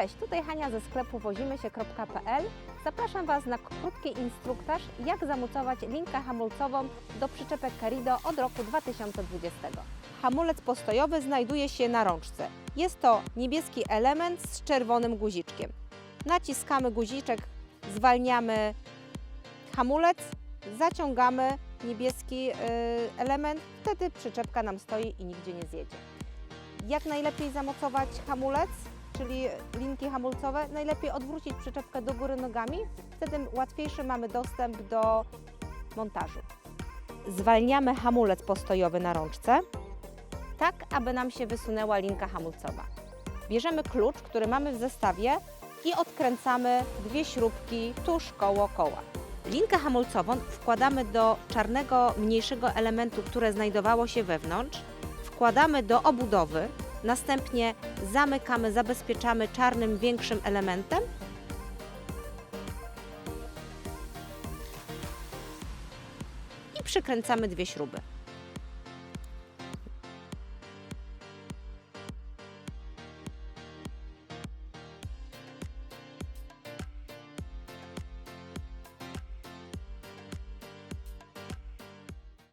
Cześć, tutaj Hania ze sklepu wozimysie.pl. Zapraszam Was na krótki instruktaż, jak zamocować linkę hamulcową do przyczepek Carido od roku 2020. Hamulec postojowy znajduje się na rączce. Jest to niebieski element z czerwonym guziczkiem. Naciskamy guziczek, zwalniamy hamulec, zaciągamy niebieski y, element, wtedy przyczepka nam stoi i nigdzie nie zjedzie. Jak najlepiej zamocować hamulec, czyli linki hamulcowe? Najlepiej odwrócić przyczepkę do góry nogami, wtedy łatwiejszy mamy dostęp do montażu. Zwalniamy hamulec postojowy na rączce, tak aby nam się wysunęła linka hamulcowa. Bierzemy klucz, który mamy w zestawie i odkręcamy dwie śrubki tuż koło koła. Linkę hamulcową wkładamy do czarnego, mniejszego elementu, które znajdowało się wewnątrz. Wkładamy do obudowy, następnie zamykamy, zabezpieczamy czarnym, większym elementem. I przykręcamy dwie śruby.